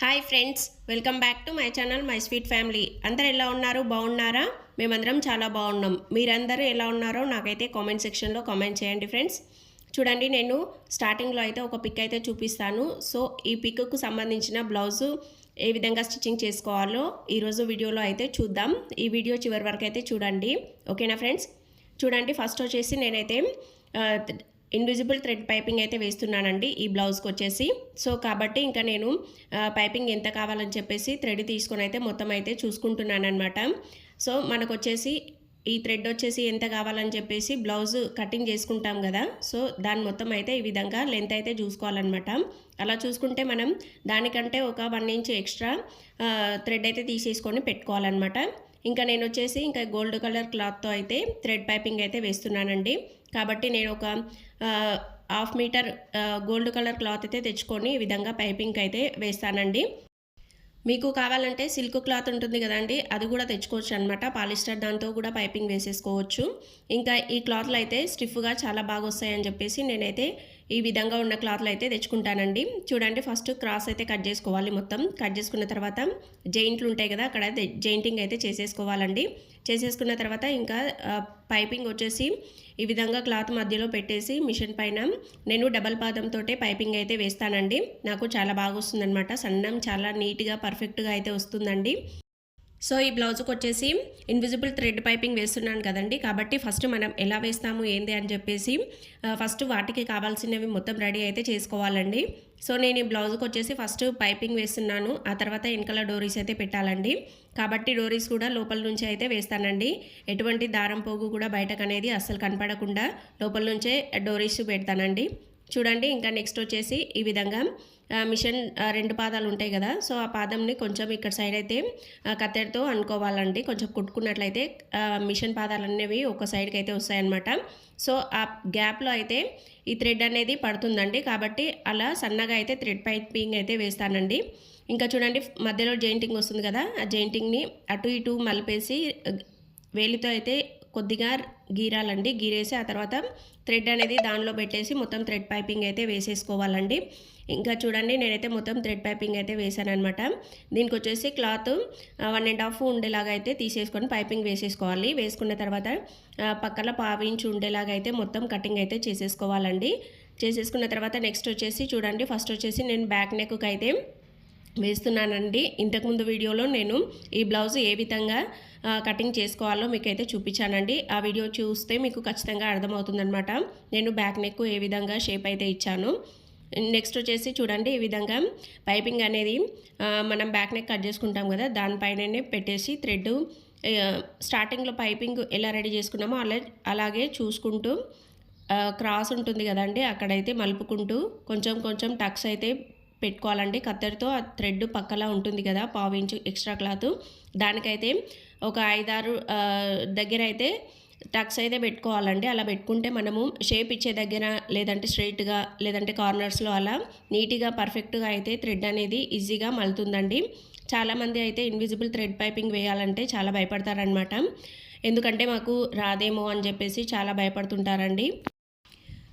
Hi friends welcome back to my channel my sweet family అందరు ఎలా ఉన్నారు? బాగున్నారా? మేమందరం చాలా బాగున్నాం. మీరందరూ ఎలా ఉన్నారో నాకైతే కామెంట్ సెక్షన్లో కామెంట్ చేయండి ఫ్రెండ్స్ చూడండి నేను స్టార్టింగ్లో అయితే ఒక పిక్ అయితే చూపిస్తాను. సో ఈ పిక్కు సంబంధించిన బ్లౌజు ఏ విధంగా స్టిచ్చింగ్ చేసుకోవాలో ఈరోజు వీడియోలో అయితే చూద్దాం. ఈ వీడియో చివరి వరకు అయితే చూడండి. ఓకేనా ఫ్రెండ్స్ చూడండి ఫస్ట్ వచ్చేసి నేనైతే ఇండివిజిబుల్ ఇన్విజిబుల్ థ్రెడ్ పైపింగ్ అయితే వేస్తున్నానండి ఈ బ్లౌజ్కి వచ్చేసి. సో కాబట్టి ఇంకా నేను పైపింగ్ ఎంత కావాలని చెప్పేసి థ్రెడ్ తీసుకొని అయితే మొత్తం అయితే చూసుకుంటున్నాను అనమాట సో మనకు వచ్చేసి ఈ థ్రెడ్ వచ్చేసి ఎంత కావాలని చెప్పేసి బ్లౌజ్ కటింగ్ చేసుకుంటాం కదా. సో దాని మొత్తం అయితే ఈ విధంగా లెంత్ అయితే చూసుకోవాలన్నమాట. అలా చూసుకుంటే మనం దానికంటే ఒక వన్ ఇంచ్ ఎక్స్ట్రా థ్రెడ్ అయితే తీసేసుకొని పెట్టుకోవాలన్నమాట. ఇంకా నేను వచ్చేసి ఇంకా గోల్డ్ కలర్ క్లాత్తో అయితే థ్రెడ్ పైపింగ్ అయితే వేస్తున్నానండి. కాబట్టి నేను ఒక half metre gold colour cloth అయితే తెచ్చుకొని ఈ విధంగా పైపింగ్ అయితే వేస్తానండి. మీకు కావాలంటే సిల్క్ క్లాత్ ఉంటుంది కదండి అది కూడా తెచ్చుకోవచ్చు అనమాట పాలిస్టర్ దాంతో కూడా పైపింగ్ వేసేసుకోవచ్చు. ఇంకా ఈ క్లాత్లు అయితే స్టిఫ్గా చాలా బాగా వస్తాయని చెప్పేసి నేనైతే ఈ విధంగా ఉన్న క్లాత్లు అయితే తెచ్చుకుంటానండి. చూడండి ఫస్ట్ క్రాస్ అయితే కట్ చేసుకోవాలి మొత్తం. కట్ చేసుకున్న తర్వాత జైంట్లు ఉంటాయి కదా అక్కడ అయితే జైంటింగ్ అయితే చేసేసుకోవాలండి. చేసేసుకున్న తర్వాత ఇంకా పైపింగ్ వచ్చేసి ఈ విధంగా క్లాత్ మధ్యలో పెట్టేసి మిషన్ పైన నేను డబల్ పాదంతో పైపింగ్ అయితే వేస్తానండి. నాకు చాలా బాగా వస్తుందన్నమాట. సన్నం చాలా నీట్గా పర్ఫెక్ట్గా అయితే వస్తుందండి. సో ఈ బ్లౌజ్కి వచ్చేసి ఇన్విజిబుల్ థ్రెడ్ పైపింగ్ వేస్తున్నాను కదండి. కాబట్టి ఫస్ట్ మనం ఎలా వేస్తాము ఏంది అని చెప్పేసి ఫస్ట్ వాటికి కావాల్సినవి మొత్తం రెడీ అయితే చేసుకోవాలండి. సో నేను ఈ బ్లౌజ్కి వచ్చేసి ఫస్ట్ పైపింగ్ వేస్తున్నాను. ఆ తర్వాత వెనకాల డోరీస్ అయితే పెట్టాలండి. కాబట్టి డోరీస్ కూడా లోపల నుంచి అయితే వేస్తానండి. ఎటువంటి దారం పోగు కూడా బయటకు అనేది అస్సలు కనపడకుండా లోపల నుంచే డోరీస్ పెడతానండి. చూడండి ఇంకా నెక్స్ట్ వచ్చేసి ఈ విధంగా మిషన్ రెండు పాదాలు ఉంటాయి కదా. సో ఆ పాదంని కొంచెం ఇక్కడ సైడ్ అయితే కత్తెరతో అనుకోవాలండి. కొంచెం కుట్టుకున్నట్లయితే మిషన్ పాదాలు అనేవి ఒక సైడ్కి అయితే వస్తాయన్నమాట. సో ఆ గ్యాప్లో అయితే ఈ థ్రెడ్ అనేది పడుతుందండి. కాబట్టి అలా సన్నగా అయితే థ్రెడ్ పైపింగ్ అయితే వేస్తానండి. ఇంకా చూడండి మధ్యలో జైంటింగ్ వస్తుంది కదా. ఆ జైంటింగ్ని అటు ఇటు మలిపేసి వేలితో అయితే కొద్దిగా గీరాలండి. గీరేసి ఆ తర్వాత థ్రెడ్ అనేది దానిలో పెట్టేసి మొత్తం థ్రెడ్ పైపింగ్ అయితే వేసేసుకోవాలండి. ఇంకా చూడండి నేనైతే మొత్తం థ్రెడ్ పైపింగ్ అయితే వేసాను అనమాట దీనికి వచ్చేసి క్లాత్ వన్ అండ్ హాఫ్ ఉండేలాగా అయితే తీసేసుకొని పైపింగ్ వేసేసుకోవాలి. వేసుకున్న తర్వాత పక్కన పావించి ఉండేలాగా అయితే మొత్తం కటింగ్ అయితే చేసేసుకోవాలండి. చేసేసుకున్న తర్వాత నెక్స్ట్ వచ్చేసి చూడండి ఫస్ట్ వచ్చేసి నేను బ్యాక్ నెక్కి అయితే వేస్తున్నానండి. ఇంతకుముందు వీడియోలో నేను ఈ బ్లౌజ్ ఏ విధంగా కటింగ్ చేసుకోవాలో మీకు అయితే చూపించానండి. ఆ వీడియో చూస్తే మీకు ఖచ్చితంగా అర్థమవుతుందనమాట నేను బ్యాక్ నెక్ ఏ విధంగా షేప్ అయితే ఇచ్చాను. నెక్స్ట్ వచ్చేసి చూడండి ఈ విధంగా పైపింగ్ అనేది మనం బ్యాక్ నెక్ కట్ చేసుకుంటాం కదా దానిపైననే పెట్టేసి థ్రెడ్ స్టార్టింగ్లో పైపింగ్ ఎలా రెడీ చేసుకున్నామో అలా అలాగే చూసుకుంటూ క్రాస్ ఉంటుంది కదండి అక్కడైతే మలుపుకుంటూ కొంచెం కొంచెం టక్స్ అయితే పెట్టుకోవాలండి. కత్తెరతో ఆ థ్రెడ్ పక్కలా ఉంటుంది కదా పావు ఇంచు ఎక్స్ట్రా క్లాత్. దానికైతే ఒక ఐదారు దగ్గర అయితే టక్స్ అయితే పెట్టుకోవాలండి. అలా పెట్టుకుంటే మనము షేప్ ఇచ్చే దగ్గర లేదంటే స్ట్రైట్గా లేదంటే కార్నర్స్లో అలా నీట్గా పర్ఫెక్ట్గా అయితే థ్రెడ్ అనేది ఈజీగా మలుతుందండి. చాలామంది అయితే ఇన్విజిబుల్ థ్రెడ్ పైపింగ్ వేయాలంటే చాలా భయపడతారనమాట ఎందుకంటే మాకు రాదేమో అని చెప్పేసి చాలా భయపడుతుంటారండి.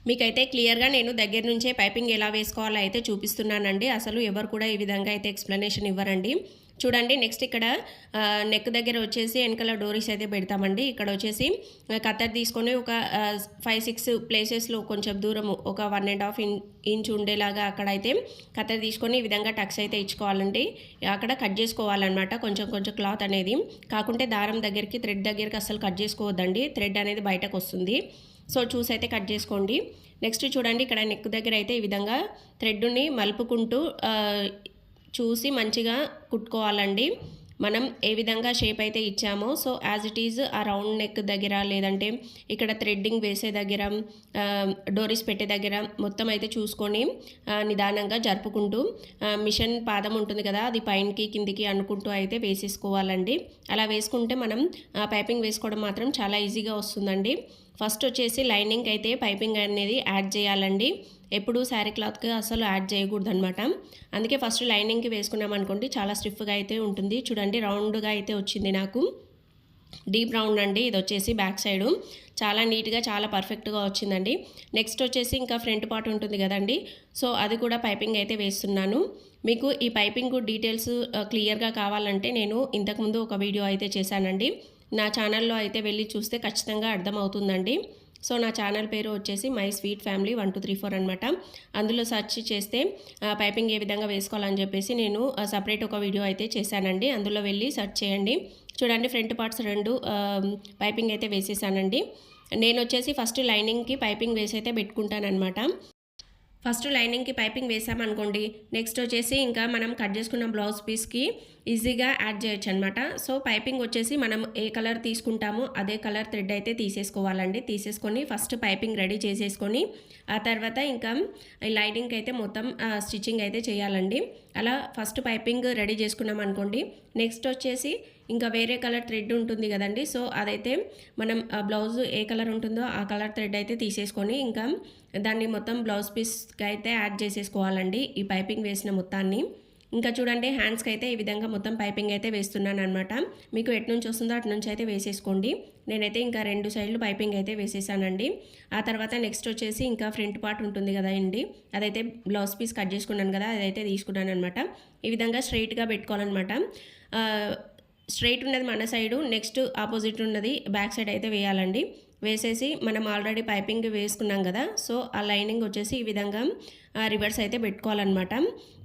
మీకైతే క్లియర్గా నేను దగ్గర నుంచే పైపింగ్ ఎలా వేసుకోవాలో అయితే చూపిస్తున్నానండి. అసలు ఎవరు కూడా ఈ విధంగా అయితే ఎక్స్ప్లెనేషన్ ఇవ్వరండి. చూడండి నెక్స్ట్ ఇక్కడ నెక్ దగ్గర వచ్చేసి వెనకాల డోరీస్ అయితే పెడతామండి. ఇక్కడ వచ్చేసి కత్తర్ తీసుకొని ఒక ఫైవ్ సిక్స్ ప్లేసెస్లో కొంచెం దూరము ఒక వన్ అండ్ హాఫ్ ఇంచ్ ఉండేలాగా అక్కడైతే కత్తర్ తీసుకొని ఈ విధంగా టక్స్ అయితే ఇచ్చుకోవాలండి. అక్కడ కట్ చేసుకోవాలన్నమాట కొంచెం కొంచెం క్లాత్ అనేది. కాకుంటే దారం దగ్గరికి థ్రెడ్ దగ్గరికి అసలు కట్ చేసుకోవద్దండి. థ్రెడ్ అనేది బయటకు వస్తుంది. సో చూసి అయితే కట్ చేసుకోండి. నెక్స్ట్ చూడండి ఇక్కడ నెక్ దగ్గర అయితే ఈ విధంగా థ్రెడ్ని మలుపుకుంటూ చూసి మంచిగా కుట్టుకోవాలండి. మనం ఏ విధంగా షేప్ అయితే ఇచ్చామో సో యాజ్ ఇట్ ఈజ్ ఆ రౌండ్ నెక్ దగ్గర లేదంటే ఇక్కడ థ్రెడ్డింగ్ వేసే దగ్గర డోరీస్ పెట్టే దగ్గర మొత్తం అయితే చూసుకొని నిదానంగా జరుపుకుంటూ మిషన్ పాదం ఉంటుంది కదా అది పైనకి కిందికి అనుకుంటూ అయితే వేసేసుకోవాలండి. అలా వేసుకుంటే మనం పైపింగ్ వేసుకోవడం మాత్రం చాలా ఈజీగా వస్తుందండి. ఫస్ట్ వచ్చేసి లైనింగ్ అయితే పైపింగ్ అనేది యాడ్ చేయాలండి. ఎప్పుడు శారీ క్లాత్కి అసలు యాడ్ చేయకూడదు అనమాట అందుకే ఫస్ట్ లైనింగ్కి వేసుకున్నాం అనుకోండి చాలా స్టిఫ్గా అయితే ఉంటుంది. చూడండి రౌండ్గా అయితే వచ్చింది నాకు. డీప్ రౌండ్ అండి ఇది వచ్చేసి బ్యాక్ సైడు. చాలా నీట్గా చాలా పర్ఫెక్ట్గా వచ్చిందండి. నెక్స్ట్ వచ్చేసి ఇంకా ఫ్రంట్ పార్ట్ ఉంటుంది కదండి సో అది కూడా పైపింగ్ అయితే వేస్తున్నాను. మీకు ఈ పైపింగ్ డీటెయిల్స్ క్లియర్గా కావాలంటే నేను ఇంతకుముందు ఒక వీడియో అయితే చేశానండి. నా ఛానల్లో అయితే వెళ్ళి చూస్తే ఖచ్చితంగా అర్థమవుతుందండి. సో నా ఛానల్ పేరు వచ్చేసి my sweet family one two three four అనమాట అందులో సెర్చ్ చేస్తే పైపింగ్ ఏ విధంగా వేసుకోవాలని చెప్పేసి నేను సపరేట్ ఒక వీడియో అయితే చేశానండి. అందులో వెళ్ళి సెర్చ్ చేయండి. చూడండి ఫ్రంట్ పార్ట్స్ రెండు పైపింగ్ అయితే వేసేసానండి. నేను వచ్చేసి ఫస్ట్ లైనింగ్కి పైపింగ్ వేసి అయితే పెట్టుకుంటానమాట ఫస్ట్ లైనింగ్కి పైపింగ్ వేసామనుకోండి నెక్స్ట్ వచ్చేసి ఇంకా మనం కట్ చేసుకున్న బ్లౌజ్ పీస్కి ఈజీగా యాడ్ చేయొచ్చు అనమాట సో పైపింగ్ వచ్చేసి మనం ఏ కలర్ తీసుకుంటామో అదే కలర్ థ్రెడ్ అయితే తీసేసుకోవాలండి. తీసేసుకొని ఫస్ట్ పైపింగ్ రెడీ చేసేసుకొని ఆ తర్వాత ఇంకా లైనింగ్కి అయితే మొత్తం స్టిచ్చింగ్ అయితే చేయాలండి. అలా ఫస్ట్ పైపింగ్ రెడీ చేసుకున్నాం అనుకోండి నెక్స్ట్ వచ్చేసి ఇంకా వేరే కలర్ థ్రెడ్ ఉంటుంది కదండి. సో అదైతే మనం ఆ బ్లౌజ్ ఏ కలర్ ఉంటుందో ఆ కలర్ థ్రెడ్ అయితే తీసేసుకొని ఇంకా దాన్ని మొత్తం బ్లౌజ్ పీస్కి అయితే యాడ్ చేసేసుకోవాలండి ఈ పైపింగ్ వేసిన మొత్తాన్ని. ఇంకా చూడండి హ్యాండ్స్కి అయితే ఈ విధంగా మొత్తం పైపింగ్ అయితే వేస్తున్నాను అనమాట మీకు ఎటు నుంచి వస్తుందో అటు నుంచి అయితే వేసేసుకోండి. నేనైతే ఇంకా రెండు సైడ్లు పైపింగ్ అయితే వేసేసానండి. ఆ తర్వాత నెక్స్ట్ వచ్చేసి ఇంకా ఫ్రంట్ పార్ట్ ఉంటుంది కదా అండి అదైతే బ్లౌజ్ పీస్ కట్ చేసుకున్నాను కదా అదైతే తీసుకున్నాను అనమాట ఈ విధంగా స్ట్రైట్గా పెట్టుకోవాలన్నమాట. స్ట్రైట్ ఉన్నది మన సైడు నెక్స్ట్ ఆపోజిట్ ఉన్నది బ్యాక్ సైడ్ అయితే వేయాలండి. వేసేసి మనం ఆల్రెడీ పైపింగ్ వేసుకున్నాం కదా సో ఆ లైనింగ్ వచ్చేసి ఈ విధంగా రివర్స్ అయితే పెట్టుకోవాలన్నమాట.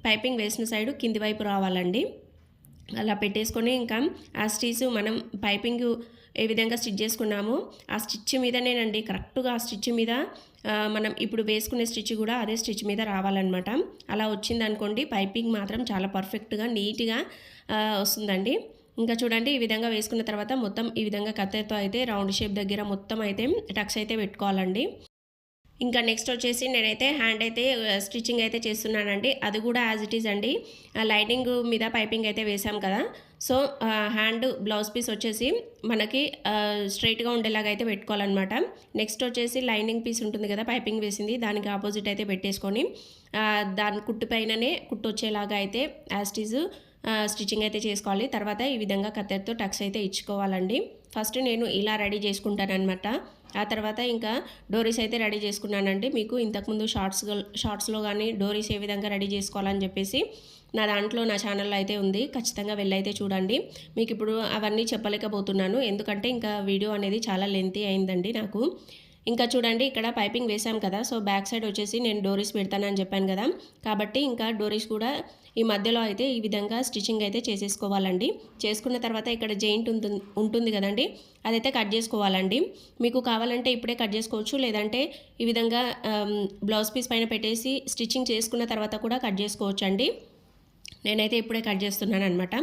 పైపింగ్ వేసిన సైడు కింది వైపు రావాలండి. అలా పెట్టేసుకొని ఇంకా ఆ స్టిచ్ మనం పైపింగ్ ఏ విధంగా స్టిచ్ చేసుకున్నామో ఆ స్టిచ్ మీదనేనండి కరెక్ట్గా ఆ స్టిచ్ మీద మనం ఇప్పుడు వేసుకునే స్టిచ్ కూడా అదే స్టిచ్ మీద రావాలన్నమాట. అలా వచ్చిందనుకోండి పైపింగ్ మాత్రం చాలా పర్ఫెక్ట్గా నీట్గా వస్తుందండి. ఇంకా చూడండి ఈ విధంగా వేసుకున్న తర్వాత మొత్తం ఈ విధంగా కత్తెరతో అయితే రౌండ్ షేప్ దగ్గర మొత్తం అయితే టక్స్ అయితే పెట్టుకోవాలండి. ఇంకా నెక్స్ట్ వచ్చేసి నేనైతే హ్యాండ్ అయితే స్టిచ్చింగ్ అయితే చేస్తున్నానండి. అది కూడా యాజ్ ఇట్ ఈజ్ అండి. ఆ లైనింగ్ మీద పైపింగ్ అయితే వేసాం కదా. సో హ్యాండ్ బ్లౌజ్ పీస్ వచ్చేసి మనకి స్ట్రైట్గా ఉండేలాగా అయితే పెట్టుకోవాలన్నమాట. నెక్స్ట్ వచ్చేసి లైనింగ్ పీస్ ఉంటుంది కదా పైపింగ్ వేసింది. దానికి ఆపోజిట్ అయితే పెట్టేసుకొని దాని కుట్టు పైననే కుట్టు వచ్చేలాగా అయితే యాజ్ ఇట్ ఈజ్ స్టిచ్చింగ్ అయితే చేసుకోవాలి. తర్వాత ఈ విధంగా కత్తెరతో టక్స్ అయితే ఇచ్చుకోవాలండి. ఫస్ట్ నేను ఇలా రెడీ చేసుకుంటానమాట ఆ తర్వాత ఇంకా డోరీస్ అయితే రెడీ చేసుకున్నానండి. మీకు ఇంతకుముందు షార్ట్స్ షార్ట్స్లో కానీ డోరీస్ ఏ విధంగా రెడీ చేసుకోవాలని చెప్పేసి నా దాంట్లో నా ఛానల్లో అయితే ఉంది. ఖచ్చితంగా వెళ్ళైతే చూడండి. మీకు ఇప్పుడు అవన్నీ చెప్పలేకపోతున్నాను. ఎందుకంటే ఇంకా వీడియో అనేది చాలా లెంతీ అయిందండి నాకు. ఇంకా చూడండి ఇక్కడ పైపింగ్ వేసాం కదా. సో బ్యాక్ సైడ్ వచ్చేసి నేను డోరీస్ పెడతానని చెప్పాను కదా. కాబట్టి ఇంకా డోరీస్ కూడా ఈ మధ్యలో అయితే ఈ విధంగా స్టిచ్చింగ్ అయితే చేసేసుకోవాలండి. చేసుకున్న తర్వాత ఇక్కడ జెయింట్ ఉంటుంది ఉంటుంది కదండి. అదైతే కట్ చేసుకోవాలండి. మీకు కావాలంటే ఇప్పుడే కట్ చేసుకోవచ్చు. లేదంటే ఈ విధంగా బ్లౌజ్ పీస్ పైన పెట్టేసి స్టిచ్చింగ్ చేసుకున్న తర్వాత కూడా కట్ చేసుకోవచ్చు అండి నేనైతే ఇప్పుడే కట్ చేస్తున్నాను అనమాట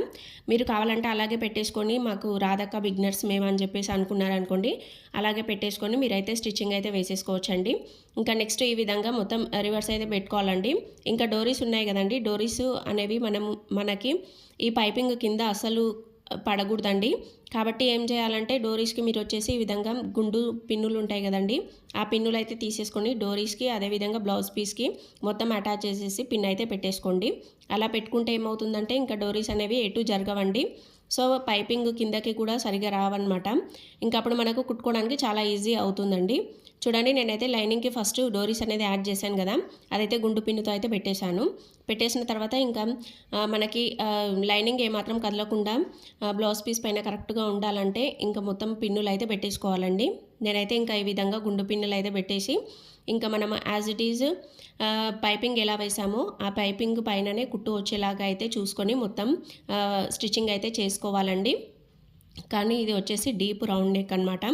మీరు కావాలంటే అలాగే పెట్టేసుకొని మాకు రాధక్క బిగ్నర్స్ మేము అని చెప్పేసి అనుకున్నారనుకోండి అలాగే పెట్టేసుకొని మీరైతే స్టిచ్చింగ్ అయితే వేసేసుకోవచ్చండి. ఇంకా నెక్స్ట్ ఈ విధంగా మొత్తం రివర్స్ అయితే పెట్టుకోవాలండి. ఇంకా డోరీస్ ఉన్నాయి కదండి డోరీస్ అనేవి మనం మనకి ఈ పైపింగ్ కింద అసలు పడకూడదండి. కాబట్టి ఏం చేయాలంటే డోరీస్కి మీరు వచ్చేసి ఈ విధంగా గుండు పిన్నులు ఉంటాయి కదండి ఆ పిన్నులు అయితే తీసేసుకొని డోరీస్కి అదేవిధంగా బ్లౌజ్ పీస్కి మొత్తం అటాచ్ చేసేసి పిన్ అయితే పెట్టేసుకోండి. అలా పెట్టుకుంటే ఏమవుతుందంటే ఇంకా డోరీస్ అనేవి ఎటు జరగవండి. సో పైపింగ్ కిందకి కూడా సరిగా రావన్నమాట. ఇంకా అప్పుడు మనకు కుట్టుకోవడానికి చాలా ఈజీ అవుతుందండి. చూడండి నేనైతే లైనింగ్కి ఫస్ట్ డోరీస్ అనేది యాడ్ చేశాను కదా. అదైతే గుండు పిన్నుతో అయితే పెట్టేశాను. పెట్టేసిన తర్వాత ఇంకా మనకి లైనింగ్ ఏమాత్రం కదలకుండా బ్లౌజ్ పీస్ పైన కరెక్ట్గా ఉండాలంటే ఇంకా మొత్తం పిన్నులు అయితే పెట్టేసుకోవాలండి. నేనైతే ఇంకా ఈ విధంగా గుండు పిన్నులు అయితే పెట్టేసి ఇంకా మనం యాజ్ ఇట్ ఈజ్ పైపింగ్ ఎలా వేసామో ఆ పైపింగ్ పైననే కుట్టు వచ్చేలాగా అయితే చూసుకొని మొత్తం స్టిచ్చింగ్ అయితే చేసుకోవాలండి. కానీ ఇది వచ్చేసి డీప్ రౌండ్ నెక్ అనమాట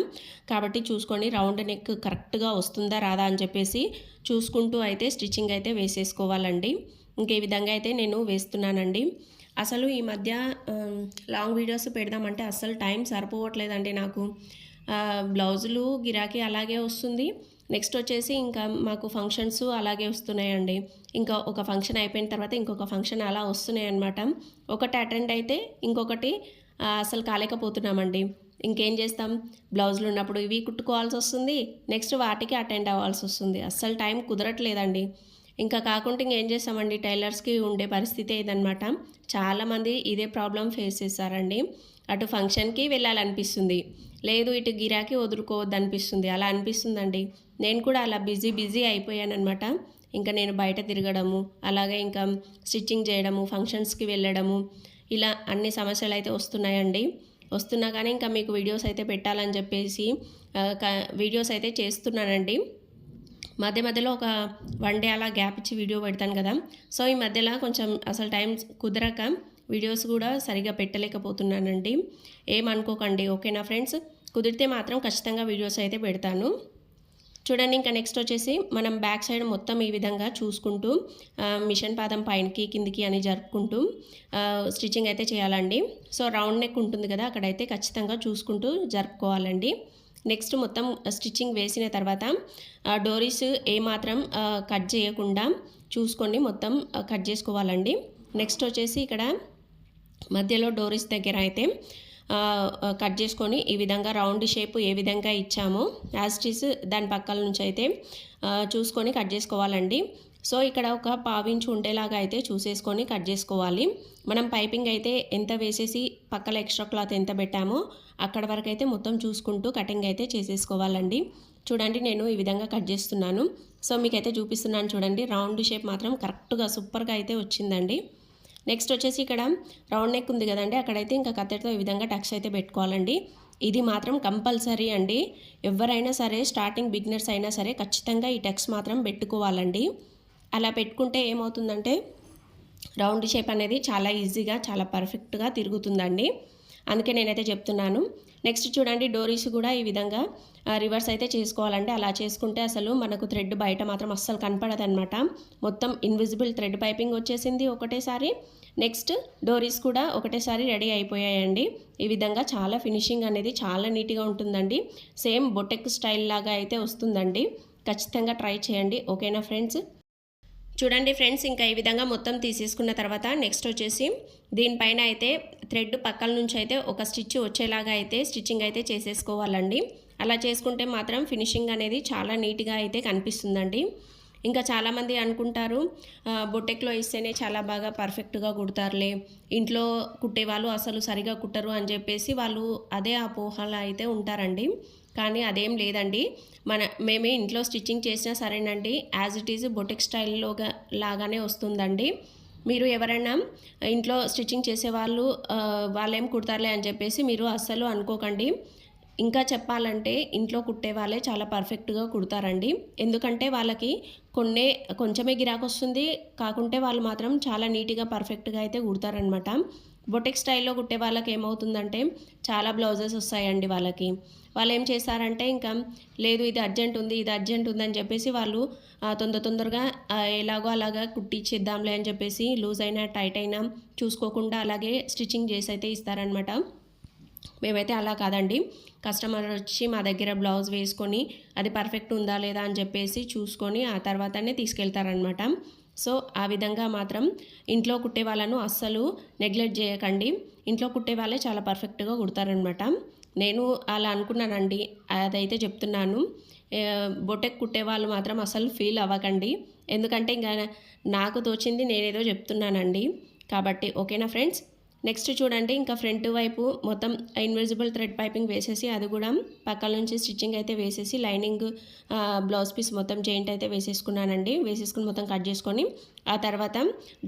కాబట్టి చూసుకోండి రౌండ్ నెక్ కరెక్ట్గా వస్తుందా రాదా అని చెప్పేసి చూసుకుంటూ అయితే స్టిచ్చింగ్ అయితే వేసేసుకోవాలండి. ఇంకే విధంగా అయితే నేను వేస్తున్నానండి. అసలు ఈ మధ్య లాంగ్ వీడియోస్ పెడదామంటే అస్సలు టైం సరిపోవట్లేదండి నాకు. బ్లౌజులు గిరాకీ అలాగే వస్తుంది. నెక్స్ట్ వచ్చేసి ఇంకా మాకు ఫంక్షన్స్ అలాగే వస్తున్నాయండి. ఇంకా ఒక ఫంక్షన్ అయిపోయిన తర్వాత ఇంకొక ఫంక్షన్ అలా వస్తున్నాయి అనమాట ఒకటి అటెండ్ అయితే ఇంకొకటి అసలు కాలేకపోతున్నామండి. ఇంకేం చేస్తాం? బ్లౌజులు ఉన్నప్పుడు ఇవి కుట్టుకోవాల్సి వస్తుంది. నెక్స్ట్ వాటికి అటెండ్ అవ్వాల్సి వస్తుంది. అస్సలు టైం కుదరట్లేదండి. ఇంకా కాకుండా ఇంకేం చేస్తామండి? టైలర్స్కి ఉండే పరిస్థితి ఇదనమాట చాలామంది ఇదే ప్రాబ్లం ఫేస్ చేస్తారండి అటు ఫంక్షన్కి వెళ్ళాలనిపిస్తుంది. లేదు ఇటు గిరాకీ వదులుకోవద్దు అనిపిస్తుంది అలా అనిపిస్తుందండి. నేను కూడా అలా బిజీ బిజీ అయిపోయాను అనమాట ఇంకా నేను బయట తిరగడము అలాగే ఇంకా స్టిచ్చింగ్ చేయడము ఫంక్షన్స్కి వెళ్ళడము ఇలా అన్ని సమస్యలు అయితే వస్తున్నాయండి. వస్తున్నా కానీ ఇంకా మీకు వీడియోస్ అయితే పెట్టాలని చెప్పేసి వీడియోస్ అయితే చేస్తున్నానండి. మధ్య మధ్యలో ఒక వన్ డే అలా గ్యాప్ ఇచ్చి వీడియో పెడతాను కదా. సో ఈ మధ్యలో కొంచెం అసలు టైం కుదరక వీడియోస్ కూడా సరిగా పెట్టలేకపోతున్నానండి. ఏమనుకోకండి ఓకేనా ఫ్రెండ్స్? కుదిరితే మాత్రం ఖచ్చితంగా వీడియోస్ అయితే పెడతాను. చూడండి ఇంకా నెక్స్ట్ వచ్చేసి మనం బ్యాక్ సైడ్ మొత్తం ఈ విధంగా చూసుకుంటూ మిషన్ పాదం పైనకి కిందికి అని జరుపుకుంటూ స్టిచ్చింగ్ అయితే చేయాలండి. సో రౌండ్ నెక్ ఉంటుంది కదా అక్కడైతే ఖచ్చితంగా చూసుకుంటూ జరుపుకోవాలండి. నెక్స్ట్ మొత్తం స్టిచ్చింగ్ వేసిన తర్వాత ఆ, డోరీస్ ఏమాత్రం కట్ చేయకుండా చూసుకొని మొత్తం కట్ చేసుకోవాలండి. నెక్స్ట్ వచ్చేసి ఇక్కడ మధ్యలో డోరీస్ దగ్గర అయితే కట్ చేసుకొని ఈ విధంగా రౌండ్ షేప్ ఏ విధంగా ఇచ్చామో యాస్టిస్ దాని పక్కల నుంచి అయితే చూసుకొని కట్ చేసుకోవాలండి. సో ఇక్కడ ఒక పావించు ఉండేలాగా అయితే చూసేసుకొని కట్ చేసుకోవాలి. మనం పైపింగ్ అయితే ఎంత వేసేసి పక్కల ఎక్స్ట్రా క్లాత్ ఎంత పెట్టామో అక్కడ వరకు అయితే మొత్తం చూసుకుంటూ కటింగ్ అయితే చేసేసుకోవాలండి. చూడండి నేను ఈ విధంగా కట్ చేస్తున్నాను. సో మీకైతే చూపిస్తున్నాను చూడండి రౌండ్ షేప్ మాత్రం కరెక్ట్గా సూపర్గా అయితే వచ్చిందండి. నెక్స్ట్ వచ్చేసి ఇక్కడ రౌండ్ నెక్ ఉంది కదండి. అక్కడైతే ఇంకా కత్తెరతో ఈ విధంగా టక్స్ అయితే పెట్టుకోవాలండి. ఇది మాత్రం కంపల్సరీ అండి. ఎవరైనా సరే స్టార్టింగ్ బిగినర్స్ అయినా సరే ఖచ్చితంగా ఈ టక్స్ మాత్రం పెట్టుకోవాలండి. అలా పెట్టుకుంటే ఏమవుతుందంటే రౌండ్ షేప్ అనేది చాలా ఈజీగా చాలా పర్ఫెక్ట్గా తిరుగుతుందండి. అందుకే నేనైతే చెప్తున్నాను. నెక్స్ట్ చూడండి డోరీస్ కూడా ఈ విధంగా రివర్స్ అయితే చేసుకోవాలండి. అలా చేసుకుంటే అసలు మనకు థ్రెడ్ బయట మాత్రం అస్సలు కనపడదన్నమాట. మొత్తం ఇన్విజిబుల్ థ్రెడ్ పైపింగ్ వచ్చేసింది ఒకటేసారి. నెక్స్ట్ డోరీస్ కూడా ఒకటేసారి రెడీ అయిపోయాయండి. ఈ విధంగా చాలా ఫినిషింగ్ అనేది చాలా నీట్గా ఉంటుందండి. సేమ్ బొటెక్ స్టైల్ లాగా అయితే వస్తుందండి. ఖచ్చితంగా ట్రై చేయండి. ఓకేనా ఫ్రెండ్స్ చూడండి ఫ్రెండ్స్ ఇంకా ఈ విధంగా మొత్తం తీసేసుకున్న తర్వాత నెక్స్ట్ వచ్చేసి దీనిపైన అయితే థ్రెడ్ పక్కల నుంచి అయితే ఒక స్టిచ్ వచ్చేలాగా అయితే స్టిచ్చింగ్ అయితే చేసేసుకోవాలండి. అలా చేసుకుంటే మాత్రం ఫినిషింగ్ అనేది చాలా నీట్గా అయితే కనిపిస్తుందండి. ఇంకా చాలామంది అనుకుంటారు బొట్టెక్లో ఇస్తేనే చాలా బాగా పర్ఫెక్ట్గా కుడతారులే ఇంట్లో కుట్టేవాళ్ళు అసలు సరిగా కుట్టరు అని చెప్పేసి వాళ్ళు అదే అపోహలు అయితే ఉంటారండి. కానీ అదేం లేదండి. మన మేమే ఇంట్లో స్టిచ్చింగ్ చేసినా సరేనండి. యాజ్ ఇట్ ఈజ్ బొటిక్ స్టైల్లోగా లాగానే వస్తుందండి. మీరు ఎవరైనా ఇంట్లో స్టిచ్చింగ్ చేసేవాళ్ళు వాళ్ళేం కుడతారులే అని చెప్పేసి మీరు అస్సలు అనుకోకండి. ఇంకా చెప్పాలంటే ఇంట్లో కుట్టే వాళ్ళే చాలా పర్ఫెక్ట్గా కుడతారండి. ఎందుకంటే వాళ్ళకి కొన్నే కొంచెమే గిరాకు వస్తుంది కాకుంటే వాళ్ళు మాత్రం చాలా నీట్గా పర్ఫెక్ట్గా అయితే కుడతారనమాట బొటెక్ స్టైల్లో కుట్టే వాళ్ళకి ఏమవుతుందంటే చాలా బ్లౌజెస్ వస్తాయండి వాళ్ళకి. వాళ్ళు ఏం చేస్తారంటే ఇంకా లేదు ఇది అర్జెంట్ ఉంది ఇది అర్జెంట్ ఉంది అని చెప్పేసి వాళ్ళు తొందర తొందరగా ఎలాగో అలాగా కుట్టిచ్చేద్దాంలే అని చెప్పేసి లూజ్ అయినా టైట్ అయినా చూసుకోకుండా అలాగే స్టిచ్చింగ్ చేసి అయితే ఇస్తారనమాట మేమైతే అలా కాదండి. కస్టమర్ వచ్చి మా దగ్గర బ్లౌజ్ వేసుకొని అది పర్ఫెక్ట్ ఉందా లేదా అని చెప్పేసి చూసుకొని ఆ తర్వాతనే తీసుకెళ్తారనమాట సో ఆ విధంగా మాత్రం ఇంట్లో కుట్టే వాళ్ళను అస్సలు నెగ్లెక్ట్ చేయకండి. ఇంట్లో కుట్టే వాళ్ళే చాలా పర్ఫెక్ట్గా కుడతారనమాట నేను అలా అనుకున్నానండి. అదైతే చెప్తున్నాను. బొటెక్ కుట్టే వాళ్ళు మాత్రం అసలు ఫీల్ అవ్వకండి. ఎందుకంటే ఇంకా నాకు తోచింది నేనేదో చెప్తున్నానండి. కాబట్టి ఓకేనా ఫ్రెండ్స్? నెక్స్ట్ చూడండి ఇంకా ఫ్రంట్ వైపు మొత్తం ఇన్విజిబుల్ థ్రెడ్ పైపింగ్ వేసేసి అది కూడా పక్కల నుంచి స్టిచ్చింగ్ అయితే వేసేసి లైనింగ్ బ్లౌజ్ పీస్ మొత్తం జెయింట్ అయితే వేసేసుకున్నానండి. వేసేసుకుని మొత్తం కట్ చేసుకొని ఆ తర్వాత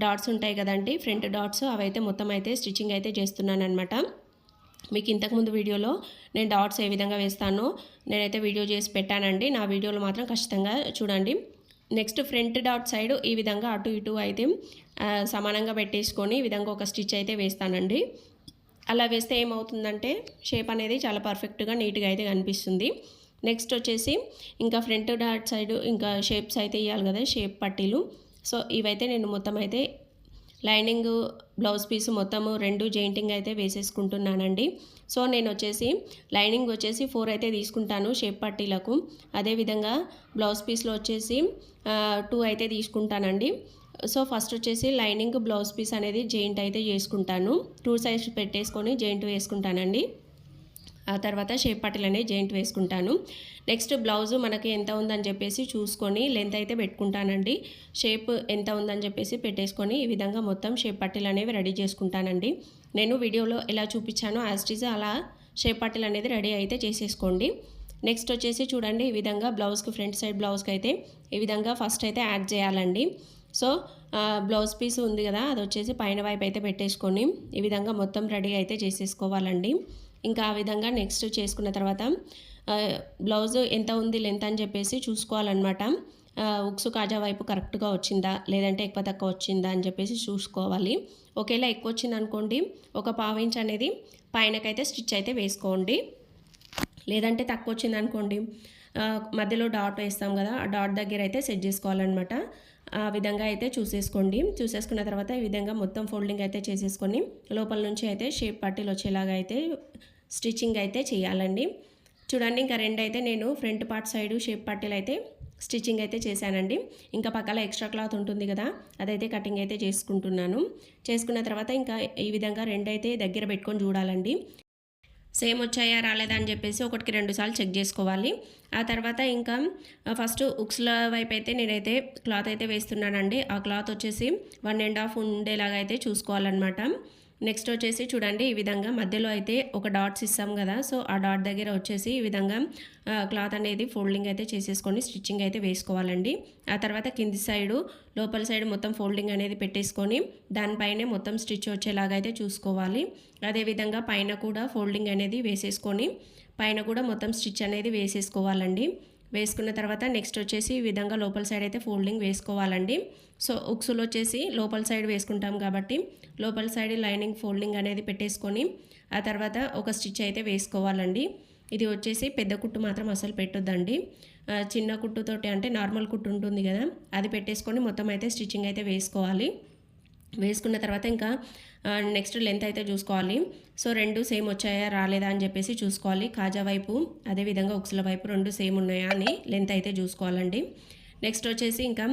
డాట్స్ ఉంటాయి కదండి ఫ్రంట్ డాట్స్ అవైతే మొత్తం అయితే స్టిచ్చింగ్ అయితే చేస్తున్నాను అనమాట మీకు ఇంతకుముందు వీడియోలో నేను డాట్స్ ఏ విధంగా వేస్తానో నేనైతే వీడియో చేసి పెట్టానండి. నా వీడియోలో మాత్రం ఖచ్చితంగా చూడండి. నెక్స్ట్ ఫ్రంట్ డాట్ సైడ్ ఈ విధంగా అటు ఇటు అయితే సమానంగా పెట్టేసుకొని ఈ విధంగా ఒక స్టిచ్ అయితే వేస్తానండి. అలా వేస్తే ఏమవుతుందంటే షేప్ అనేది చాలా పర్ఫెక్ట్గా నీట్గా అయితే కనిపిస్తుంది. నెక్స్ట్ వచ్చేసి ఇంకా ఫ్రంట్ డాట్ సైడ్ ఇంకా షేప్స్ అయితే ఇవ్వాలి కదా షేప్ పట్టీలు. సో ఇవైతే నేను మొత్తం అయితే లైనింగ్ బ్లౌజ్ పీస్ మొత్తము రెండు జెయింటింగ్ అయితే వేసేసుకుంటున్నానండి. సో నేను వచ్చేసి లైనింగ్ వచ్చేసి ఫోర్ అయితే తీసుకుంటాను షేప్ పట్టీలకు. అదేవిధంగా బ్లౌజ్ పీస్లో వచ్చేసి టూ అయితే తీసుకుంటానండి. సో ఫస్ట్ వచ్చేసి లైనింగ్ బ్లౌజ్ పీస్ అనేది జెయింట్ అయితే చేసుకుంటాను. టూ సైజ్ పెట్టేసుకొని జెయింట్ వేసుకుంటానండి. ఆ తర్వాత షేప్ పట్టీలు అనేది జాయింట్ వేసుకుంటాను. నెక్స్ట్ బ్లౌజ్ మనకి ఎంత ఉందని చెప్పేసి చూసుకొని లెంత్ అయితే పెట్టుకుంటానండి. షేప్ ఎంత ఉందని చెప్పేసి పెట్టేసుకొని ఈ విధంగా మొత్తం షేప్ పట్టీలు అనేవి రెడీ చేసుకుంటానండి. నేను వీడియోలో ఎలా చూపించానో యాజ్ ఇట్ ఈజ్ అలా షేప్ పట్టీలు అనేది రెడీ అయితే చేసేసుకోండి. నెక్స్ట్ వచ్చేసి చూడండి ఈ విధంగా బ్లౌజ్కి ఫ్రంట్ సైడ్ బ్లౌజ్కి అయితే ఈ విధంగా ఫస్ట్ అయితే యాడ్ చేయాలండి. సో బ్లౌజ్ పీస్ ఉంది కదా అది వచ్చేసి పైన వైపు అయితే పెట్టేసుకొని ఈ విధంగా మొత్తం రెడీ అయితే చేసేసుకోవాలండి. ఇంకా ఆ విధంగా నెక్స్ట్ చేసుకున్న తర్వాత బ్లౌజ్ ఎంత ఉంది లెంత్ అని చెప్పేసి చూసుకోవాలన్నమాట. ఉక్సు కాజా వైపు కరెక్ట్గా వచ్చిందా లేదంటే ఎక్కువ తక్కువ వచ్చిందా అని చెప్పేసి చూసుకోవాలి. ఒకేలా ఎక్కువ వచ్చింది అనుకోండి ఒక పావు ఇంచ్ అనేది పైనకైతే స్టిచ్ అయితే వేసుకోండి. లేదంటే తక్కువ వచ్చింది అనుకోండి మధ్యలో డాట్ వేస్తాం కదా ఆ డాట్ దగ్గర అయితే సెట్ చేసుకోవాలన్నమాట. ఆ విధంగా అయితే చూసేసుకోండి. చూసేసుకున్న తర్వాత ఈ విధంగా మొత్తం ఫోల్డింగ్ అయితే చేసేసుకొని లోపల నుంచి అయితే షేప్ పట్టీలు వచ్చేలాగా అయితే స్టిచ్చింగ్ అయితే చేయాలండి. చూడండి ఇంకా రెండు అయితే నేను ఫ్రంట్ పార్ట్ సైడ్ షేప్ పట్టీలు అయితే స్టిచ్చింగ్ అయితే చేశానండి. ఇంకా పక్కన ఎక్స్ట్రా క్లాత్ ఉంటుంది కదా అదైతే కటింగ్ అయితే చేసుకుంటున్నాను. చేసుకున్న తర్వాత ఇంకా ఈ విధంగా రెండైతే దగ్గర పెట్టుకొని చూడాలండి. సేమ్ వచ్చాయా రాలేదా అని చెప్పేసి ఒకటికి రెండు సార్లు చెక్ చేసుకోవాలి. ఆ తర్వాత ఇంకా ఫస్ట్ ఉక్స్ల వైపు అయితే నేనైతే క్లాత్ అయితే వేస్తున్నానండి. ఆ క్లాత్ వచ్చేసి వన్ అండ్ హాఫ్ ఉండేలాగా అయితే చూసుకోవాలన్నమాట. నెక్స్ట్ వచ్చేసి చూడండి ఈ విధంగా మధ్యలో అయితే ఒక డాట్స్ ఇస్తాం కదా సో ఆ డాట్ దగ్గర వచ్చేసి ఈ విధంగా క్లాత్ అనేది ఫోల్డింగ్ అయితే చేసేసుకొని స్టిచ్చింగ్ అయితే వేసుకోవాలండి. ఆ తర్వాత కింది సైడు లోపల సైడ్ మొత్తం ఫోల్డింగ్ అనేది పెట్టేసుకొని దానిపైనే మొత్తం స్టిచ్ వచ్చేలాగా అయితే చూసుకోవాలి. అదేవిధంగా పైన కూడా ఫోల్డింగ్ అనేది వేసేసుకొని పైన కూడా మొత్తం స్టిచ్ అనేది వేసేసుకోవాలండి. వేసుకున్న తర్వాత నెక్స్ట్ వచ్చేసి ఈ విధంగా లోపల సైడ్ అయితే ఫోల్డింగ్ వేసుకోవాలండి. సో ఉక్సులు వచ్చేసి లోపల సైడ్ వేసుకుంటాం కాబట్టి లోపల సైడ్ లైనింగ్ ఫోల్డింగ్ అనేది పెట్టేసుకొని ఆ తర్వాత ఒక స్టిచ్ అయితే వేసుకోవాలండి. ఇది వచ్చేసి పెద్ద కుట్టు మాత్రం అసలు పెట్టొద్దండి. చిన్న కుట్టుతోటి అంటే నార్మల్ కుట్టు ఉంటుంది కదా అది పెట్టేసుకొని మొత్తం అయితే స్టిచ్చింగ్ అయితే వేసుకోవాలి. వేసుకున్న తర్వాత ఇంకా నెక్స్ట్ లెంత్ అయితే చూసుకోవాలి. సో రెండు సేమ్ వచ్చాయా రాలేదా అని చెప్పేసి చూసుకోవాలి. కాజా వైపు అదేవిధంగా ఉక్సుల వైపు రెండు సేమ్ ఉన్నాయా అని లెంత్ అయితే చూసుకోవాలండి. నెక్స్ట్ వచ్చేసి ఇంకా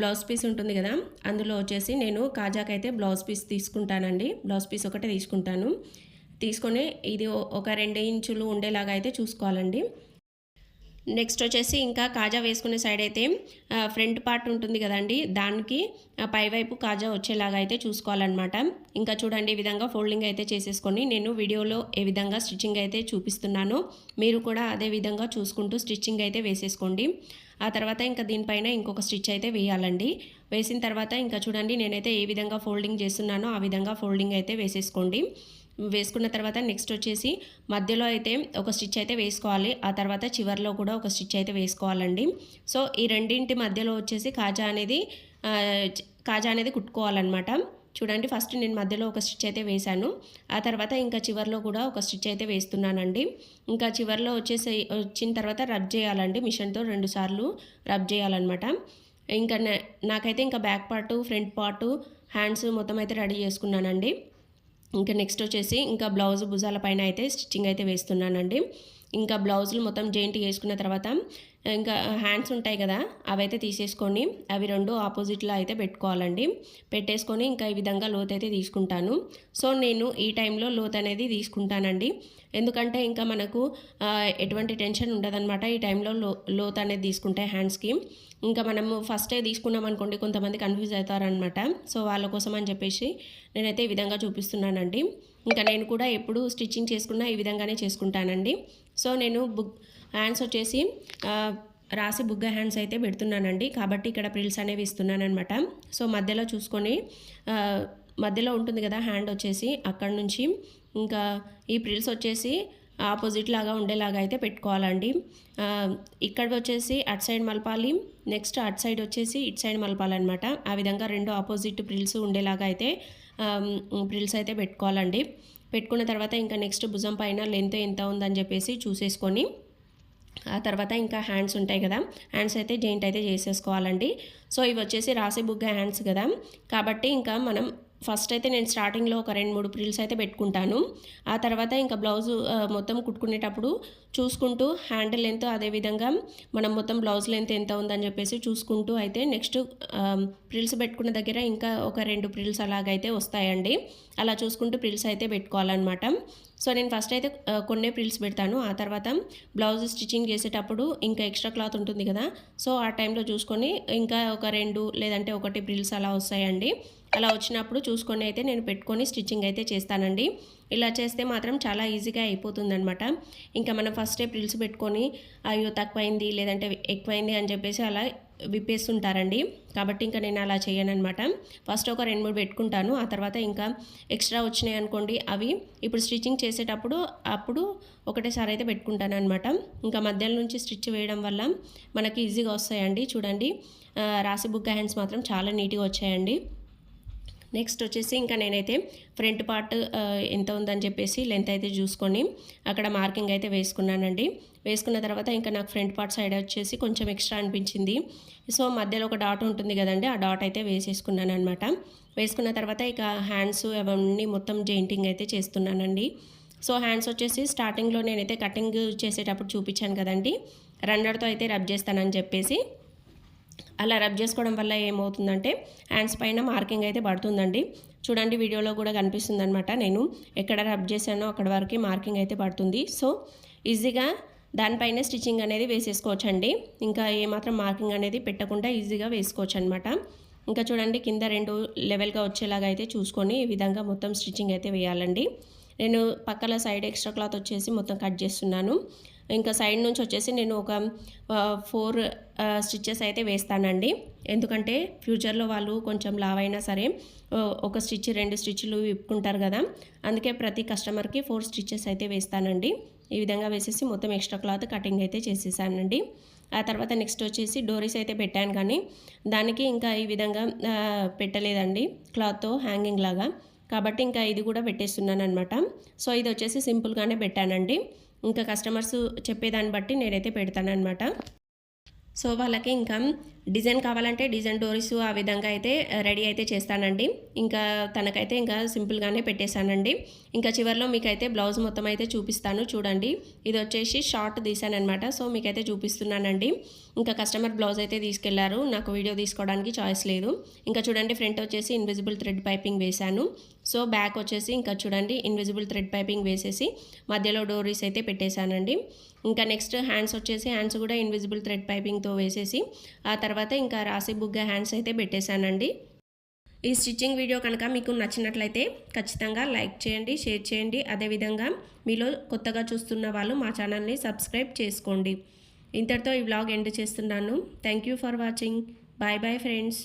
బ్లౌజ్ పీస్ ఉంటుంది కదా అందులో వచ్చేసి నేను కాజాకైతే బ్లౌజ్ పీస్ తీసుకుంటానండి. బ్లౌజ్ పీస్ ఒకటే తీసుకుంటాను. తీసుకొని ఇది ఒక రెండు ఇంచులు ఉండేలాగా అయితే చూసుకోవాలండి. నెక్స్ట్ వచ్చేసి ఇంకా కాజా వేసుకునే సైడ్ అయితే ఫ్రంట్ పార్ట్ ఉంటుంది కదండి దానికి పైవైపు కాజా వచ్చేలాగా అయితే చూసుకోవాలన్నమాట. ఇంకా చూడండి ఈ విధంగా ఫోల్డింగ్ అయితే చేసేసుకొని నేను వీడియోలో ఏ విధంగా స్టిచ్చింగ్ అయితే చూపిస్తున్నానో మీరు కూడా అదే విధంగా చూసుకుంటూ స్టిచ్చింగ్ అయితే వేసేసుకోండి. ఆ తర్వాత ఇంకా దీనిపైన ఇంకొక స్టిచ్ అయితే వేయాలండి. వేసిన తర్వాత ఇంకా చూడండి నేనైతే ఏ విధంగా ఫోల్డింగ్ చేస్తున్నానో ఆ విధంగా ఫోల్డింగ్ అయితే వేసేసుకోండి. వేసుకున్న తర్వాత నెక్స్ట్ వచ్చేసి మధ్యలో అయితే ఒక స్టిచ్ అయితే వేసుకోవాలి. ఆ తర్వాత చివర్లో కూడా ఒక స్టిచ్ అయితే వేసుకోవాలండి. సో ఈ రెండింటి మధ్యలో వచ్చేసి కాజా అనేది కాజా అనేది కుట్టుకోవాలన్నమాట. చూడండి ఫస్ట్ నేను మధ్యలో ఒక స్టిచ్ అయితే వేశాను. ఆ తర్వాత ఇంకా చివర్లో కూడా ఒక స్టిచ్ అయితే వేస్తున్నానండి. ఇంకా చివర్లో వచ్చేసి వచ్చిన తర్వాత రబ్ చేయాలండి. మిషన్తో రెండు సార్లు రబ్ చేయాలన్నమాట. ఇంకా నాకైతే ఇంకా back part front part hands మొత్తం అయితే రెడీ చేసుకున్నానండి. ఇంకా నెక్స్ట్ వచ్చేసి ఇంకా బ్లౌజ్ భుజాల పైన అయితే స్టిచ్చింగ్ అయితే వేస్తున్నానండి. ఇంకా బ్లౌజులు మొత్తం జెయింట్ వేసుకున్న తర్వాత ఇంకా హ్యాండ్స్ ఉంటాయి కదా అవైతే తీసేసుకొని అవి రెండు ఆపోజిట్లో అయితే పెట్టుకోవాలండి. పెట్టేసుకొని ఇంకా ఈ విధంగా లోత్ అయితే తీసుకుంటాను. సో నేను ఈ టైంలో లోత్ అనేది తీసుకుంటానండి. ఎందుకంటే ఇంకా మనకు ఎటువంటి టెన్షన్ ఉండదన్నమాట ఈ టైంలో లో లోత్ అనేది తీసుకుంటే హ్యాండ్స్కి. ఇంకా మనము ఫస్టే తీసుకున్నాం అనుకోండి కొంతమంది కన్ఫ్యూజ్ అవుతారనమాట సో వాళ్ళ కోసం అని చెప్పేసి నేనైతే ఈ విధంగా చూపిస్తున్నానండి. ఇంకా నేను కూడా ఎప్పుడు స్టిచ్చింగ్ చేసుకున్నా ఈ విధంగానే చేసుకుంటానండి. సో నేను బుక్ హ్యాండ్స్ వచ్చేసి రాసి బుగ్గ హ్యాండ్స్ అయితే పెడుతున్నానండి. కాబట్టి ఇక్కడ ప్రిల్స్ అనేవి ఇస్తున్నానమాట సో మధ్యలో చూసుకొని మధ్యలో ఉంటుంది కదా హ్యాండ్ వచ్చేసి అక్కడ నుంచి ఇంకా ఈ ప్రిల్స్ వచ్చేసి ఆపోజిట్ లాగా ఉండేలాగా అయితే పెట్టుకోవాలండి. ఇక్కడ వచ్చేసి అటు సైడ్ మలపాలి నెక్స్ట్ అటు సైడ్ వచ్చేసి ఇటు సైడ్ మలపాలన్నమాట ఆ విధంగా రెండు ఆపోజిట్ ప్రిల్స్ ఉండేలాగా అయితే ప్రిల్స్ అయితే పెట్టుకోవాలండి. పెట్టుకున్న తర్వాత ఇంకా నెక్స్ట్ భుజం పైన లెంత్ ఎంత ఉందని చెప్పేసి చూసేసుకొని ఆ తర్వాత ఇంకా హ్యాండ్స్ ఉంటాయి కదా హ్యాండ్స్ అయితే జాయింట్ అయితే చేసేసుకోవాలండి. సో ఇవి వచ్చేసి రాసి బుగ్గ హ్యాండ్స్ కదా. కాబట్టి ఇంకా మనం ఫస్ట్ అయితే నేను స్టార్టింగ్లో ఒక రెండు మూడు ప్రిల్స్ అయితే పెట్టుకుంటాను. ఆ తర్వాత ఇంకా బ్లౌజ్ మొత్తం కుట్టుకునేటప్పుడు చూసుకుంటూ హ్యాండిల్ లెంత్ అదేవిధంగా మనం మొత్తం బ్లౌజ్ లెంత్ ఎంత ఉందని చెప్పేసి చూసుకుంటూ అయితే నెక్స్ట్ ప్రిల్స్ పెట్టుకున్న దగ్గర ఇంకా ఒక రెండు ప్రిల్స్ అలాగైతే వస్తాయండి. అలా చూసుకుంటూ ప్రిల్స్ అయితే పెట్టుకోవాలన్నమాట. సో నేను ఫస్ట్ అయితే కొన్ని ప్రిల్స్ పెడతాను. ఆ తర్వాత బ్లౌజ్ స్టిచ్చింగ్ చేసేటప్పుడు ఇంకా ఎక్స్ట్రా క్లాత్ ఉంటుంది కదా. సో ఆ టైంలో చూసుకొని ఇంకా ఒక రెండు లేదంటే ఒకటి ప్రిల్స్ అలా వస్తాయండి. అలా వచ్చినప్పుడు చూసుకొని అయితే నేను పెట్టుకొని స్టిచ్చింగ్ అయితే చేస్తానండి. ఇలా చేస్తే మాత్రం చాలా ఈజీగా అయిపోతుందనమాట ఇంకా మనం ఫస్ట్ ప్రిల్స్ పెట్టుకొని అయ్యో తక్కువైంది లేదంటే ఎక్కువైంది అని చెప్పేసి అలా విప్పేస్తుంటారండి. కాబట్టి ఇంకా నేను అలా చేయను అనమాట ఫస్ట్ ఒక రెండు మూడు పెట్టుకుంటాను. ఆ తర్వాత ఇంకా ఎక్స్ట్రా వచ్చినాయి అనుకోండి అవి ఇప్పుడు స్టిచ్చింగ్ చేసేటప్పుడు అప్పుడు ఒకటేసారి అయితే పెట్టుకుంటాను అనమాట ఇంకా మధ్యలో నుంచి స్టిచ్ వేయడం వల్ల మనకి ఈజీగా వస్తాయండి. చూడండి రాసి బుక్ హ్యాండ్స్ మాత్రం చాలా నీట్గా వచ్చాయండి. నెక్స్ట్ వచ్చేసి ఇంకా నేనైతే ఫ్రంట్ పార్ట్ ఎంత ఉందని చెప్పేసి లెంత్ అయితే చూసుకొని అక్కడ మార్కింగ్ అయితే వేసుకున్నానండి. వేసుకున్న తర్వాత ఇంకా నాకు ఫ్రంట్ పార్ట్ సైడ్ వచ్చేసి కొంచెం ఎక్స్ట్రా అనిపించింది. సో మధ్యలో ఒక డాట్ ఉంటుంది కదండి ఆ డాట్ అయితే వేసేసుకున్నాను అనమాట వేసుకున్న తర్వాత ఇక హ్యాండ్స్ అవన్నీ మొత్తం జెయింటింగ్ అయితే చేస్తున్నానండి. సో హ్యాండ్స్ వచ్చేసి స్టార్టింగ్లో నేనైతే కటింగ్ చేసేటప్పుడు చూపించాను కదండి. రన్నర్తో అయితే రబ్ చేస్తానని చెప్పేసి అలా రబ్ చేసుకోవడం వల్ల ఏమవుతుందంటే హ్యాండ్స్ పైన మార్కింగ్ అయితే పడుతుందండి. చూడండి వీడియోలో కూడా కనిపిస్తుంది అనమాట నేను ఎక్కడ రబ్ చేశానో అక్కడ వరకు మార్కింగ్ అయితే పడుతుంది. సో ఈజీగా దానిపైన స్టిచ్చింగ్ అనేది వేసేసుకోవచ్చండి. ఇంకా ఏమాత్రం మార్కింగ్ అనేది పెట్టకుండా ఈజీగా వేసుకోవచ్చు అనమాట ఇంకా చూడండి కింద రెండు లెవెల్గా వచ్చేలాగా అయితే చూసుకొని ఈ విధంగా మొత్తం స్టిచ్చింగ్ అయితే వేయాలండి. నేను పక్కల సైడ్ ఎక్స్ట్రా క్లాత్ వచ్చేసి మొత్తం కట్ చేస్తున్నాను. ఇంకా సైడ్ నుంచి వచ్చేసి నేను ఒక ఫోర్ స్టిచ్చెస్ అయితే వేస్తానండి. ఎందుకంటే ఫ్యూచర్లో వాళ్ళు కొంచెం లావ్ అయినా సరే ఒక స్టిచ్ రెండు స్టిచ్లు విప్పుకుంటారు కదా. అందుకే ప్రతి కస్టమర్కి ఫోర్ స్టిచ్చెస్ అయితే వేస్తానండి. ఈ విధంగా వేసేసి మొత్తం ఎక్స్ట్రా క్లాత్ కటింగ్ అయితే చేసేసానండి. ఆ తర్వాత నెక్స్ట్ వచ్చేసి డోరీస్ అయితే పెట్టాను కానీ దానికి ఇంకా ఈ విధంగా పెట్టలేదండి. క్లాత్తో హ్యాంగింగ్ లాగా. కాబట్టి ఇంకా ఇది కూడా పెట్టేస్తున్నాను అనమాట సో ఇది వచ్చేసి సింపుల్గానే పెట్టానండి. ఇంకా కస్టమర్స్ చెప్పేదాన్ని బట్టి నేనైతే పెడతానమాట సో వాళ్ళకి ఇంకా డిజైన్ కావాలంటే డిజైన్ డోరీస్ ఆ విధంగా అయితే రెడీ అయితే చేస్తానండి. ఇంకా తనకైతే ఇంకా సింపుల్గానే పెట్టేశానండి. ఇంకా చివరిలో మీకైతే బ్లౌజ్ మొత్తం అయితే చూపిస్తాను చూడండి. ఇది వచ్చేసి షార్ట్ తీసానమాట సో మీకైతే చూపిస్తున్నానండి. ఇంకా కస్టమర్ బ్లౌజ్ అయితే తీసుకెళ్ళారు నాకు వీడియో తీసుకోవడానికి చాయిస్ లేదు. ఇంకా చూడండి ఫ్రంట్ వచ్చేసి ఇన్విజిబుల్ థ్రెడ్ పైపింగ్ వేశాను. సో బ్యాక్ వచ్చేసి ఇంకా చూడండి ఇన్విజిబుల్ థ్రెడ్ పైపింగ్ వేసేసి మధ్యలో డోరీస్ అయితే పెట్టేశానండి. ఇంకా నెక్స్ట్ హ్యాండ్స్ వచ్చేసి హ్యాండ్స్ కూడా ఇన్విజిబుల్ థ్రెడ్ పైపింగ్తో వేసేసి ఆ తర్వాత ఇంకా రాసి బుగ్గ హ్యాండ్స్ అయితే పెట్టేశానండి. ఈ స్టిచ్చింగ్ వీడియో కనుక మీకు నచ్చినట్లయితే ఖచ్చితంగా లైక్ చేయండి షేర్ చేయండి. అదేవిధంగా మీలో కొత్తగా చూస్తున్న వాళ్ళు మా ఛానల్ని సబ్స్క్రైబ్ చేసుకోండి. ఇంతటితో ఈ వ్లాగ్ ఎండ్ చేస్తున్నాను. Thank you for watching. Bye bye friends.